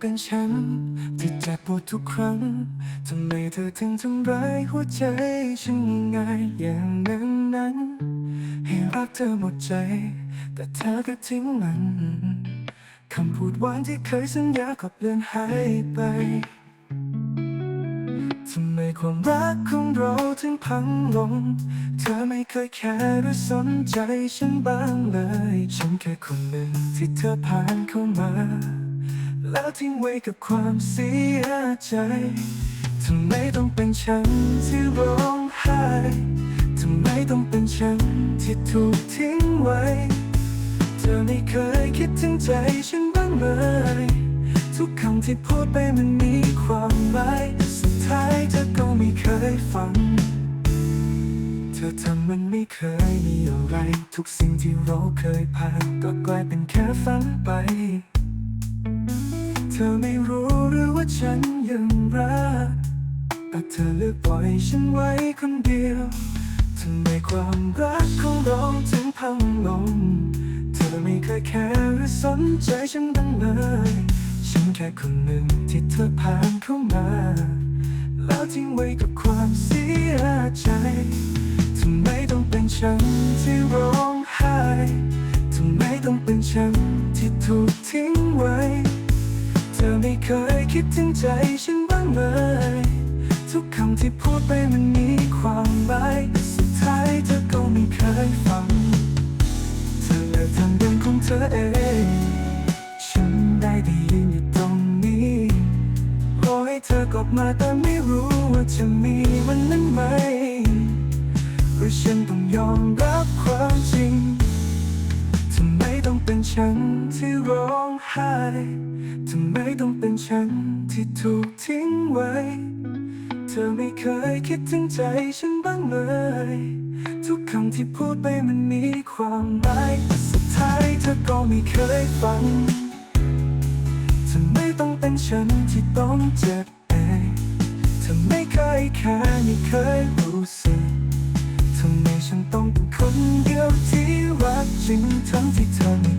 เป็นฉันที่เจ็บปวดทุกครั้งทำไมเธอถึงทำร้ายหัวใจฉันง่ายอย่างนั้นนั้น ให้รักเธอหมดใจ แต่เธอก็ทิ้งมันคำพูดหวานที่เคยสัญญาก็เปลี่ยนหายไป ทำไมความรักของเราถึงพังลง เธอไม่เคยแคร์หรือสนใจฉันบ้างเลย ฉันแค่คนหนึ่งที่เธอผ่านเข้ามา แล้วทิ้งไว้กับความเสียใจทำไมต้องเป็นฉันที่ร้องไห้ทำไมต้องเป็นฉันที่ถูกทิ้งไว้ เธอไม่เคยคิดถึงใจฉันบ้างเลยทุกคำที่พูดไปมันมีความหมายสุดท้ายเธอก็ไม่เคยฟัง เธอทำมันไม่เคยมีอะไร ทุกสิ่งที่เราเคยผ่านก็กลายเป็นแค่ฝันไป ธอไม่รู้หรือว่าฉันยังรักแต่เธอเลือกปล่อยฉันไว้คนเดียวทำไมความรักของเราถึงพังลง เธอไม่เคยแคร์หรือสนใจฉันบ้างเลย ฉันแค่คนหนึ่งที่เธอผ่านเข้ามา แล้วทิ้งไว้กับความเสียใจ ทำไมต้องเป็นฉันที่ร้ คิดถึงใจฉันบ้างไหมทุกคำที่พูดไปมันมีความหมายแต่สุดท้ายเธอก็ไม่เคยฟัง เธอเลือกทางเดินของเธอเอง ฉันได้ได้ยินอยู่ตรงนี้โอให้เธอกลับมาแต่ไม่รู้ว่า เป็นฉันที่ร้องไห้ทำไมต้องเป็นฉันที่ถูกทิ้งไว้ เธอไม่เคยคิดถึงใจฉันบ้างเลย ทุกคำที่พูดไปมันมีความหมายแต่สุดท้ายเธอก็ไม่เคยฟังทำไมต้องเป็นฉันที่ต้องเจ็บเองเธอไม่เคยแค่ไม่เคยรู้สึกทำไมฉันต้องเป็นคนเดียวที่รักจริงทั้งที่เธอ